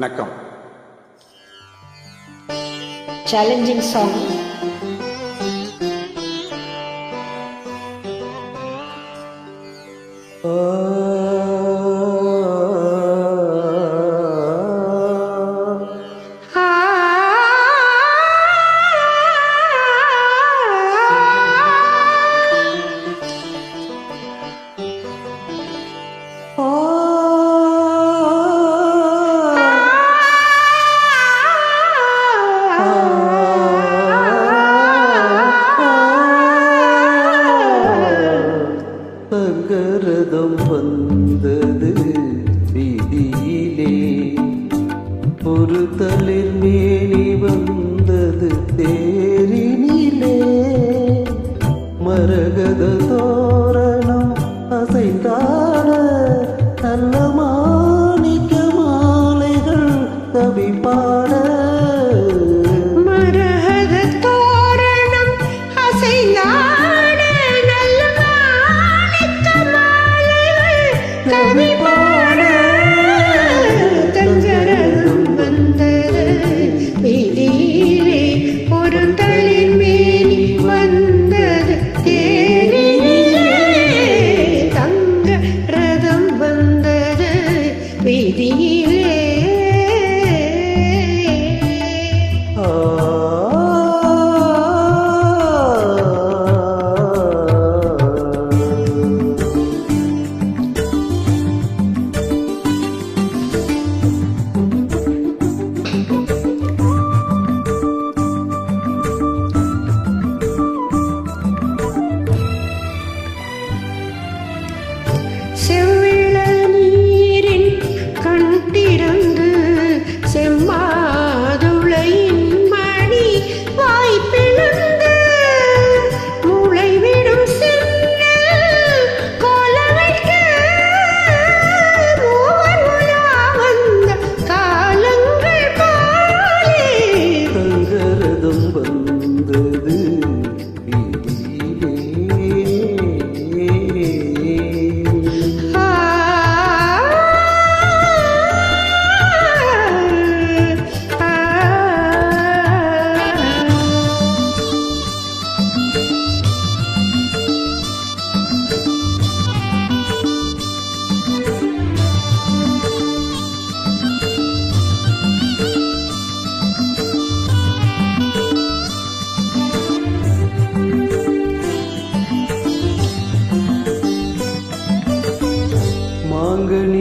வணக்கம். Challenging song ஓ வந்தது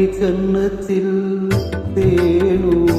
கன்னத்தில் தேனூ.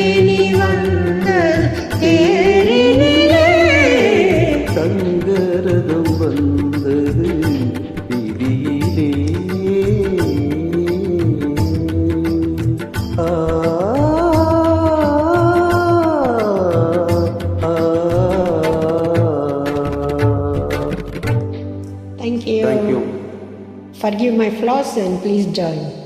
flaws and please join.